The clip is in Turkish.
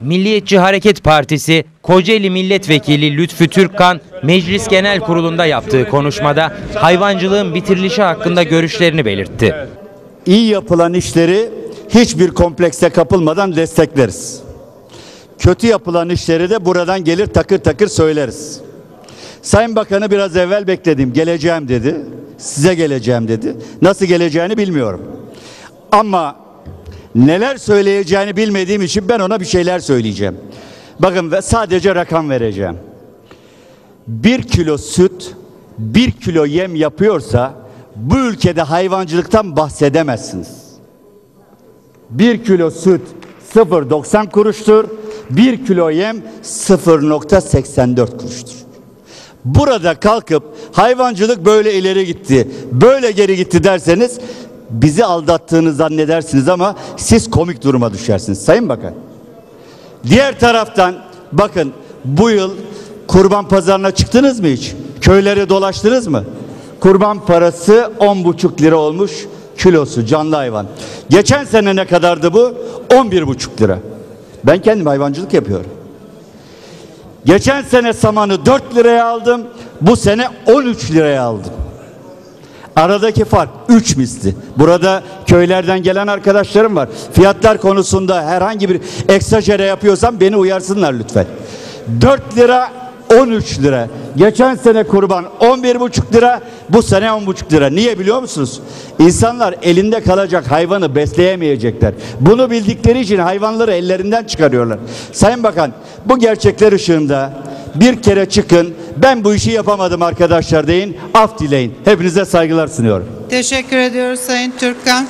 Milliyetçi Hareket Partisi Kocaeli Milletvekili Lütfü Türkkan Meclis Genel Kurulu'nda yaptığı konuşmada hayvancılığın bitirilişi hakkında görüşlerini belirtti. iyi yapılan işleri hiçbir komplekse kapılmadan destekleriz. Kötü yapılan işleri de buradan gelir takır takır söyleriz. Sayın Bakanı biraz evvel bekledim. Geleceğim dedi. Size geleceğim dedi. Nasıl geleceğini bilmiyorum. Ama neler söyleyeceğini bilmediğim için ben ona bir şeyler söyleyeceğim. Bakın ve sadece rakam vereceğim. Bir kilo süt, bir kilo yem yapıyorsa bu ülkede hayvancılıktan bahsedemezsiniz. Bir kilo süt 0.90 kuruştur. Bir kilo yem 0.84 kuruştur. Burada kalkıp hayvancılık böyle ileri gitti, böyle geri gitti derseniz bizi aldattığını zannedersiniz ama siz komik duruma düşersiniz. Sayın Bakan. Diğer taraftan bakın bu yıl kurban pazarına çıktınız mı hiç? Köyleri dolaştınız mı? Kurban parası 10,5 lira olmuş kilosu canlı hayvan. Geçen sene ne kadardı bu? 11,5 lira. Ben kendim hayvancılık yapıyorum. Geçen sene samanı 4 liraya aldım. Bu sene 13 liraya aldım. Aradaki fark 3 misli. Burada köylerden gelen arkadaşlarım var. Fiyatlar konusunda herhangi bir eksajere yapıyorsam beni uyarsınlar lütfen. 4 lira 13 lira. Geçen sene kurban 11,5 lira, bu sene 10,5 lira. Niye biliyor musunuz? İnsanlar elinde kalacak hayvanı besleyemeyecekler. Bunu bildikleri için hayvanları ellerinden çıkarıyorlar. Sayın Bakan, bu gerçekler ışığında bir kere çıkın. Ben bu işi yapamadım arkadaşlar deyin. Af dileyin. Hepinize saygılar sunuyorum. Teşekkür ediyoruz Sayın Türkkan.